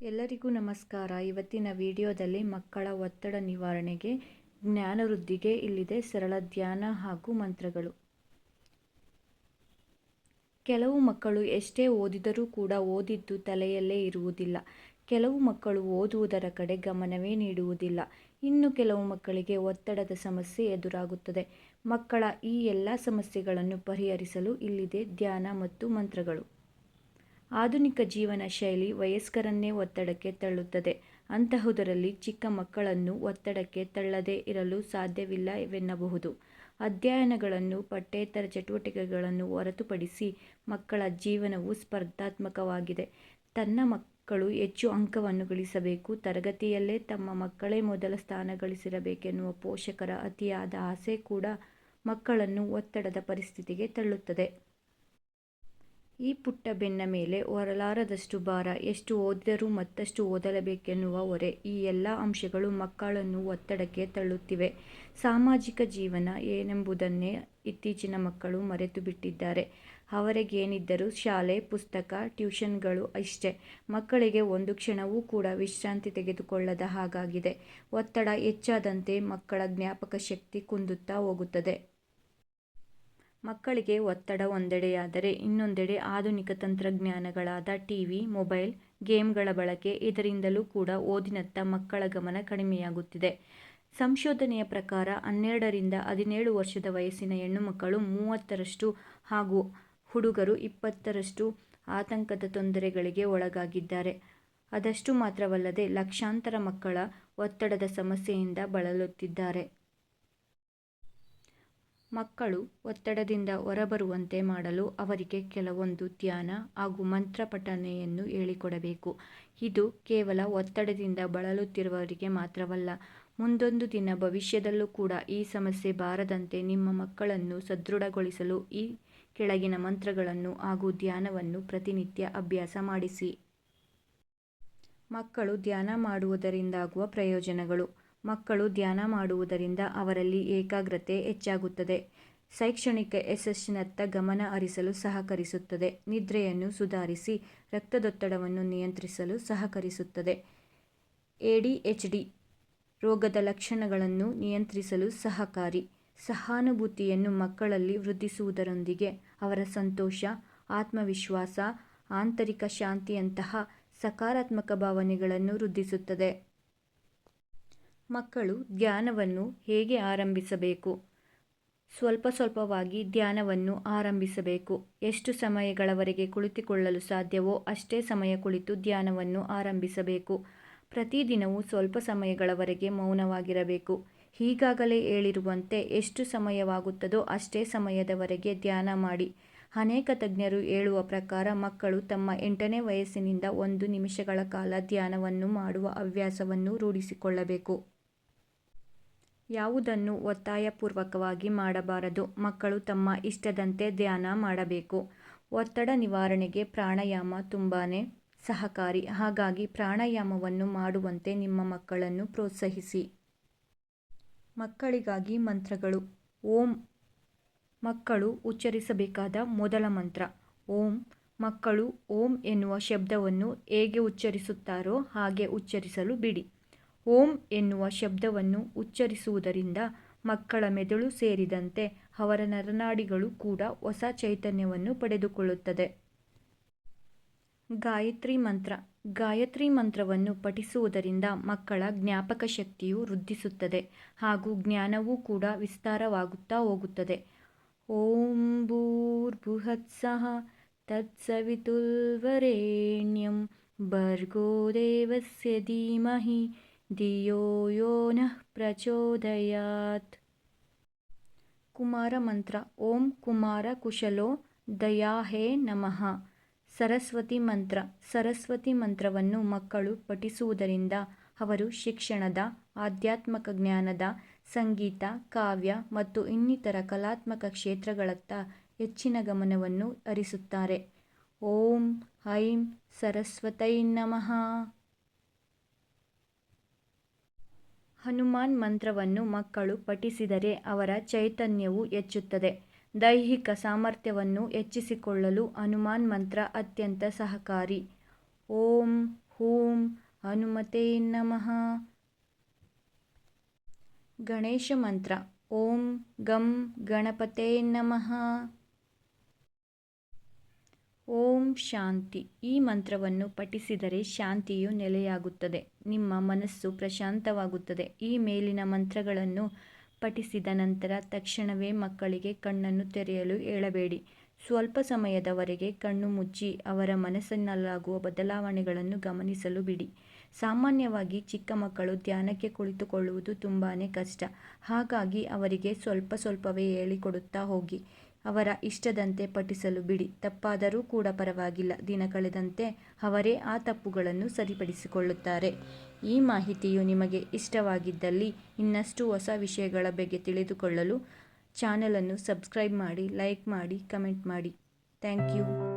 ಎಲ್ಲರಿಗೂ ನಮಸ್ಕಾರ. ಇವತ್ತಿನ ವಿಡಿಯೋದಲ್ಲಿ ಮಕ್ಕಳ ಒತ್ತಡ ನಿವಾರಣೆಗೆ ಜ್ಞಾನ ವೃದ್ಧಿಗೆ ಇಲ್ಲಿದೆ ಸರಳ ಧ್ಯಾನ ಹಾಗೂ ಮಂತ್ರಗಳು. ಕೆಲವು ಮಕ್ಕಳು ಎಷ್ಟೇ ಓದಿದರೂ ಕೂಡ ಓದಿದ್ದು ತಲೆಯಲ್ಲೇ ಇರುವುದಿಲ್ಲ. ಕೆಲವು ಮಕ್ಕಳು ಓದುವುದರ ಕಡೆ ಗಮನವೇ ನೀಡುವುದಿಲ್ಲ. ಇನ್ನು ಕೆಲವು ಮಕ್ಕಳಿಗೆ ಒತ್ತಡದ ಸಮಸ್ಯೆ ಎದುರಾಗುತ್ತದೆ. ಮಕ್ಕಳ ಈ ಎಲ್ಲ ಸಮಸ್ಯೆಗಳನ್ನು ಪರಿಹರಿಸಲು ಇಲ್ಲಿದೆ ಧ್ಯಾನ ಮತ್ತು ಮಂತ್ರಗಳು. ಆಧುನಿಕ ಜೀವನ ಶೈಲಿ ವಯಸ್ಕರನ್ನೇ ಒತ್ತಡಕ್ಕೆ ತಳ್ಳುತ್ತದೆ. ಅಂತಹುದರಲ್ಲಿ ಚಿಕ್ಕ ಮಕ್ಕಳನ್ನು ಒತ್ತಡಕ್ಕೆ ತಳ್ಳದೇ ಇರಲು ಸಾಧ್ಯವಿಲ್ಲವೆನ್ನಬಹುದು ಅಧ್ಯಯನಗಳನ್ನು, ಪಠ್ಯೇತರ ಚಟುವಟಿಕೆಗಳನ್ನು ಹೊರತುಪಡಿಸಿ ಮಕ್ಕಳ ಜೀವನವು ಸ್ಪರ್ಧಾತ್ಮಕವಾಗಿದೆ. ತನ್ನ ಮಕ್ಕಳು ಹೆಚ್ಚು ಅಂಕವನ್ನು ಗಳಿಸಬೇಕು. ತರಗತಿಯಲ್ಲೇ ತಮ್ಮ ಮಕ್ಕಳೇ ಮೊದಲ ಸ್ಥಾನ ಗಳಿಸಿರಬೇಕೆನ್ನುವ ಪೋಷಕರ ಅತಿಯಾದ ಆಸೆ ಕೂಡ ಮಕ್ಕಳನ್ನು ಒತ್ತಡದ ಪರಿಸ್ಥಿತಿಗೆ ತಳ್ಳುತ್ತದೆ. ಈ ಪುಟ್ಟ ಬೆನ್ನ ಮೇಲೆ ಹೊರಲಾರದಷ್ಟು ಭಾರ, ಎಷ್ಟು ಓದಿದರೂ ಮತ್ತಷ್ಟು ಓದಲಬೇಕೆನ್ನುವ ಹೊರೆ. ಈ ಎಲ್ಲ ಅಂಶಗಳು ಮಕ್ಕಳನ್ನು ಒತ್ತಡಕ್ಕೆ ತಳ್ಳುತ್ತಿವೆ. ಸಾಮಾಜಿಕ ಜೀವನ ಏನೆಂಬುದನ್ನೇ ಇತ್ತೀಚಿನ ಮಕ್ಕಳು ಮರೆತು ಬಿಟ್ಟಿದ್ದಾರೆ. ಅವರಿಗೇನಿದ್ದರೂ ಶಾಲೆ, ಪುಸ್ತಕ, ಟ್ಯೂಷನ್ಗಳು ಅಷ್ಟೇ ಮಕ್ಕಳಿಗೆ ಒಂದು ಕ್ಷಣವೂ ಕೂಡ ವಿಶ್ರಾಂತಿ ತೆಗೆದುಕೊಳ್ಳದ ಹಾಗಾಗಿದೆ. ಒತ್ತಡ ಹೆಚ್ಚಾದಂತೆ ಮಕ್ಕಳ ಜ್ಞಾಪಕ ಶಕ್ತಿ ಕುಂದುತ್ತಾ ಹೋಗುತ್ತದೆ. ಮಕ್ಕಳಿಗೆ ಒತ್ತಡ ಒಂದೆಡೆಯಾದರೆ ಇನ್ನೊಂದೆಡೆ ಆಧುನಿಕ ತಂತ್ರಜ್ಞಾನಗಳಾದ ಟಿವಿ, ಮೊಬೈಲ್, ಗೇಮ್ಗಳ ಬಳಕೆ ಇದರಿಂದಲೂ ಕೂಡ ಓದಿನತ್ತ ಮಕ್ಕಳ ಗಮನ ಕಡಿಮೆಯಾಗುತ್ತಿದೆ. ಸಂಶೋಧನೆಯ ಪ್ರಕಾರ ಹನ್ನೆರಡರಿಂದ ಹದಿನೇಳು ವರ್ಷದ ವಯಸ್ಸಿನ ಹೆಣ್ಣುಮಕ್ಕಳು ಮೂವತ್ತರಷ್ಟು ಹಾಗೂ ಹುಡುಗರು ಇಪ್ಪತ್ತರಷ್ಟು ಆತಂಕದ ತೊಂದರೆಗಳಿಗೆ ಒಳಗಾಗಿದ್ದಾರೆ. ಅದಷ್ಟು ಮಾತ್ರವಲ್ಲದೆ ಲಕ್ಷಾಂತರ ಮಕ್ಕಳ ಒತ್ತಡದ ಸಮಸ್ಯೆಯಿಂದ ಬಳಲುತ್ತಿದ್ದಾರೆ. ಮಕ್ಕಳು ಒತ್ತಡದಿಂದ ಹೊರಬರುವಂತೆ ಮಾಡಲು ಅವರಿಗೆ ಕೆಲವೊಂದು ಧ್ಯಾನ ಹಾಗೂ ಮಂತ್ರ ಪಠನೆಯನ್ನು ಹೇಳಿಕೊಡಬೇಕು. ಇದು ಕೇವಲ ಒತ್ತಡದಿಂದ ಬಳಲುತ್ತಿರುವವರಿಗೆ ಮಾತ್ರವಲ್ಲ, ಮುಂದೊಂದು ದಿನ ಭವಿಷ್ಯದಲ್ಲೂ ಕೂಡ ಈ ಸಮಸ್ಯೆ ಬಾರದಂತೆ ನಿಮ್ಮ ಮಕ್ಕಳನ್ನು ಸದೃಢಗೊಳಿಸಲು ಈ ಕೆಳಗಿನ ಮಂತ್ರಗಳನ್ನು ಹಾಗೂ ಧ್ಯಾನವನ್ನು ಪ್ರತಿನಿತ್ಯ ಅಭ್ಯಾಸ ಮಾಡಿಸಿ. ಮಕ್ಕಳು ಧ್ಯಾನ ಮಾಡುವುದರಿಂದಾಗುವ ಪ್ರಯೋಜನಗಳು. ಮಕ್ಕಳು ಧ್ಯಾನ ಮಾಡುವುದರಿಂದ ಅವರಲ್ಲಿ ಏಕಾಗ್ರತೆ ಹೆಚ್ಚಾಗುತ್ತದೆ. ಶೈಕ್ಷಣಿಕ ಯಶಸ್ಸಿನತ್ತ ಗಮನ ಹರಿಸಲು ಸಹಕರಿಸುತ್ತದೆ. ನಿದ್ರೆಯನ್ನು ಸುಧಾರಿಸಿ ರಕ್ತದೊತ್ತಡವನ್ನು ನಿಯಂತ್ರಿಸಲು ಸಹಕರಿಸುತ್ತದೆ. ಎಡಿಎಚ್ಡಿ ರೋಗದ ಲಕ್ಷಣಗಳನ್ನು ನಿಯಂತ್ರಿಸಲು ಸಹಕಾರಿ. ಸಹಾನುಭೂತಿಯನ್ನು ಮಕ್ಕಳಲ್ಲಿ ವೃದ್ಧಿಸುವುದರೊಂದಿಗೆ ಅವರ ಸಂತೋಷ, ಆತ್ಮವಿಶ್ವಾಸ, ಆಂತರಿಕ ಶಾಂತಿಯಂತಹ ಸಕಾರಾತ್ಮಕ ಭಾವನೆಗಳನ್ನು ವೃದ್ಧಿಸುತ್ತದೆ. ಮಕ್ಕಳು ಧ್ಯಾನವನ್ನು ಹೇಗೆ ಆರಂಭಿಸಬೇಕು? ಸ್ವಲ್ಪ ಸ್ವಲ್ಪವಾಗಿ ಧ್ಯಾನವನ್ನು ಆರಂಭಿಸಬೇಕು. ಎಷ್ಟು ಸಮಯಗಳವರೆಗೆ ಕುಳಿತುಕೊಳ್ಳಲು ಸಾಧ್ಯವೋ ಅಷ್ಟೇ ಸಮಯ ಕುಳಿತು ಧ್ಯಾನವನ್ನು ಆರಂಭಿಸಬೇಕು. ಪ್ರತಿದಿನವೂ ಸ್ವಲ್ಪ ಸಮಯಗಳವರೆಗೆ ಮೌನವಾಗಿರಬೇಕು. ಈಗಾಗಲೇ ಹೇಳಿರುವಂತೆ ಎಷ್ಟು ಸಮಯವಾಗುತ್ತದೋ ಅಷ್ಟೇ ಸಮಯದವರೆಗೆ ಧ್ಯಾನ ಮಾಡಿ. ಅನೇಕ ತಜ್ಞರು ಹೇಳುವ ಪ್ರಕಾರ ಮಕ್ಕಳು ತಮ್ಮ ಎಂಟನೇ ವಯಸ್ಸಿನಿಂದ ಒಂದು ನಿಮಿಷಗಳ ಕಾಲ ಧ್ಯಾನವನ್ನು ಮಾಡುವ ಹವ್ಯಾಸವನ್ನು ರೂಢಿಸಿಕೊಳ್ಳಬೇಕು. ಯಾವುದನ್ನು ಒತ್ತಾಯಪೂರ್ವಕವಾಗಿ ಮಾಡಬಾರದು. ಮಕ್ಕಳು ತಮ್ಮ ಇಷ್ಟದಂತೆ ಧ್ಯಾನ ಮಾಡಬೇಕು. ಒತ್ತಡ ನಿವಾರಣೆಗೆ ಪ್ರಾಣಾಯಾಮ ತುಂಬಾ ಸಹಕಾರಿ. ಹಾಗಾಗಿ ಪ್ರಾಣಾಯಾಮವನ್ನು ಮಾಡುವಂತೆ ನಿಮ್ಮ ಮಕ್ಕಳನ್ನು ಪ್ರೋತ್ಸಾಹಿಸಿ. ಮಕ್ಕಳಿಗಾಗಿ ಮಂತ್ರಗಳು. ಓಂ. ಮಕ್ಕಳು ಉಚ್ಚರಿಸಬೇಕಾದ ಮೊದಲ ಮಂತ್ರ. ಓಂ. ಮಕ್ಕಳು ಓಂ ಎನ್ನುವ ಶಬ್ದವನ್ನು ಹೇಗೆ ಉಚ್ಚರಿಸುತ್ತಾರೋ ಹಾಗೆ ಉಚ್ಚರಿಸಲು ಬಿಡಿ. ಓಂ ಎನ್ನುವ ಶಬ್ದವನ್ನು ಉಚ್ಚರಿಸುವುದರಿಂದ ಮಕ್ಕಳ ಮೆದುಳು ಸೇರಿದಂತೆ ಅವರ ನರನಾಡಿಗಳು ಕೂಡ ಹೊಸ ಚೈತನ್ಯವನ್ನು ಪಡೆದುಕೊಳ್ಳುತ್ತದೆ. ಗಾಯತ್ರಿ ಮಂತ್ರ. ಗಾಯತ್ರಿ ಮಂತ್ರವನ್ನು ಪಠಿಸುವುದರಿಂದ ಮಕ್ಕಳ ಜ್ಞಾಪಕ ಶಕ್ತಿಯು ವೃದ್ಧಿಸುತ್ತದೆ ಹಾಗೂ ಜ್ಞಾನವೂ ಕೂಡ ವಿಸ್ತಾರವಾಗುತ್ತಾ ಹೋಗುತ್ತದೆ. ಓಂ ಭೂರ್ಭುಹತ್ಸಹ ತತ್ಸವಿತುಲ್ವರೇಣ್ಯಂ ಭರ್ಗೋ ದೇವಸ್ಯ ಧೀಮಹಿ ಧಿಯೋ ಪ್ರಚೋದಯಾತ್ ಕುಮಾರ ಮಂತ್ರ ಓಂ ಕುಮಾರ ಕುಶಲೋ ದಯಾಹೇ ನಮಃ ಸರಸ್ವತಿ ಮಂತ್ರ ಸರಸ್ವತಿ ಮಂತ್ರವನ್ನು ಮಕ್ಕಳು ಪಠಿಸುವುದರಿಂದ ಅವರು ಶಿಕ್ಷಣದ, ಆಧ್ಯಾತ್ಮಕ ಜ್ಞಾನದ, ಸಂಗೀತ, ಕಾವ್ಯ ಮತ್ತು ಇನ್ನಿತರ ಕಲಾತ್ಮಕ ಕ್ಷೇತ್ರಗಳತ್ತ ಹೆಚ್ಚಿನ ಗಮನವನ್ನು ಹರಿಸುತ್ತಾರೆ. ಓಂ ಐಂ ಸರಸ್ವತೈ ನಮಃ. ಹನುಮಾನ್ ಮಂತ್ರವನ್ನು ಮಕ್ಕಳು ಪಠಿಸಿದರೆ ಅವರ ಚೈತನ್ಯವು ಹೆಚ್ಚುತ್ತದೆ. ದೈಹಿಕ ಸಾಮರ್ಥ್ಯವನ್ನು ಹೆಚ್ಚಿಸಿಕೊಳ್ಳಲು ಹನುಮಾನ್ ಮಂತ್ರ ಅತ್ಯಂತ ಸಹಕಾರಿ. ಓಂ, ಹೂಂ, ಹನುಮತೆ ನಮಃ. ಗಣೇಶ ಮಂತ್ರ. ಓಂ, ಗಂ, ಗಣಪತೇ ನಮಃ. ಓಂ ಶಾಂತಿ. ಈ ಮಂತ್ರವನ್ನು ಪಠಿಸಿದರೆ ಶಾಂತಿಯು ನೆಲೆಯಾಗುತ್ತದೆ. ನಿಮ್ಮ ಮನಸ್ಸು ಪ್ರಶಾಂತವಾಗುತ್ತದೆ. ಈ ಮೇಲಿನ ಮಂತ್ರಗಳನ್ನು ಪಠಿಸಿದ ನಂತರ ತಕ್ಷಣವೇ ಮಕ್ಕಳಿಗೆ ಕಣ್ಣನ್ನು ತೆರೆಯಲು ಹೇಳಬೇಡಿ. ಸ್ವಲ್ಪ ಸಮಯದವರೆಗೆ ಕಣ್ಣು ಮುಚ್ಚಿ ಅವರ ಮನಸ್ಸಿನಲ್ಲಾಗುವ ಬದಲಾವಣೆಗಳನ್ನು ಗಮನಿಸಲು ಬಿಡಿ. ಸಾಮಾನ್ಯವಾಗಿ ಚಿಕ್ಕ ಮಕ್ಕಳು ಧ್ಯಾನಕ್ಕೆ ಕುಳಿತುಕೊಳ್ಳುವುದು ತುಂಬಾ ಕಷ್ಟ. ಹಾಗಾಗಿ ಅವರಿಗೆ ಸ್ವಲ್ಪ ಸ್ವಲ್ಪವೇ ಹೇಳಿಕೊಡುತ್ತಾ ಹೋಗಿ. ಅವರ ಇಷ್ಟದಂತೆ ಪಠಿಸಲು ಬಿಡಿ. ತಪ್ಪಾದರೂ ಕೂಡ ಪರವಾಗಿಲ್ಲ. ದಿನ ಕಳೆದಂತೆ ಅವರೇ ಆ ತಪ್ಪುಗಳನ್ನು ಸರಿಪಡಿಸಿಕೊಳ್ಳುತ್ತಾರೆ. ಈ ಮಾಹಿತಿಯು ನಿಮಗೆ ಇಷ್ಟವಾಗಿದ್ದಲ್ಲಿ ಇನ್ನಷ್ಟು ಹೊಸ ವಿಷಯಗಳ ಬಗ್ಗೆ ತಿಳಿದುಕೊಳ್ಳಲು ಚಾನಲನ್ನು ಸಬ್ಸ್ಕ್ರೈಬ್ ಮಾಡಿ, ಲೈಕ್ ಮಾಡಿ, ಕಮೆಂಟ್ ಮಾಡಿ. Thank you.